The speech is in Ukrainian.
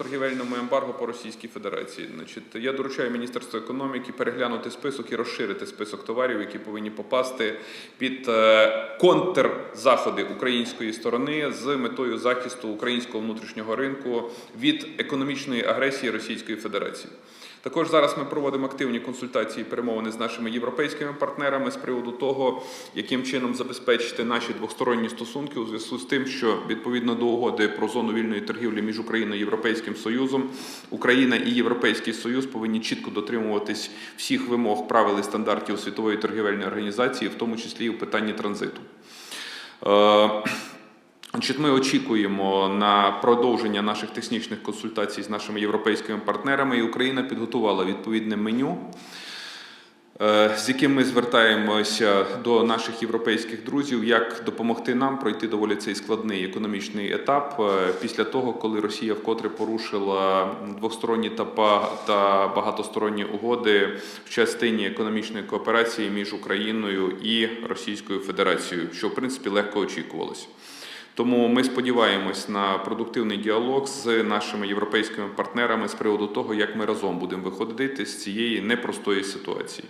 торгівельному ембарго по Російській Федерації. Значить, я доручаю Міністерству економіки переглянути список і розширити список товарів, які повинні попасти під е, контрзаходи української сторони з метою захисту українського внутрішнього ринку від економічної агресії Російської Федерації. Також зараз ми проводимо активні консультації і перемовини з нашими європейськими партнерами з приводу того, яким чином забезпечити наші двосторонні стосунки у зв'язку з тим, що відповідно до угоди про зону вільної торгівлі між Україною і Європейським Союзом, Україна і Європейський Союз повинні чітко дотримуватись всіх вимог правил і стандартів світової торгівельної організації, в тому числі і у питанні транзиту. Е, ми очікуємо на продовження наших технічних консультацій з нашими європейськими партнерами, і Україна підготувала відповідне меню, з яким ми звертаємося до наших європейських друзів, як допомогти нам пройти доволі цей складний економічний етап е, після того, коли Росія вкотре порушила двосторонні та багатосторонні угоди в частині економічної кооперації між Україною і Російською Федерацією, що в принципі легко очікувалось. Тому ми сподіваємось на продуктивний діалог з нашими європейськими партнерами з приводу того, як ми разом будемо виходити з цієї непростої ситуації.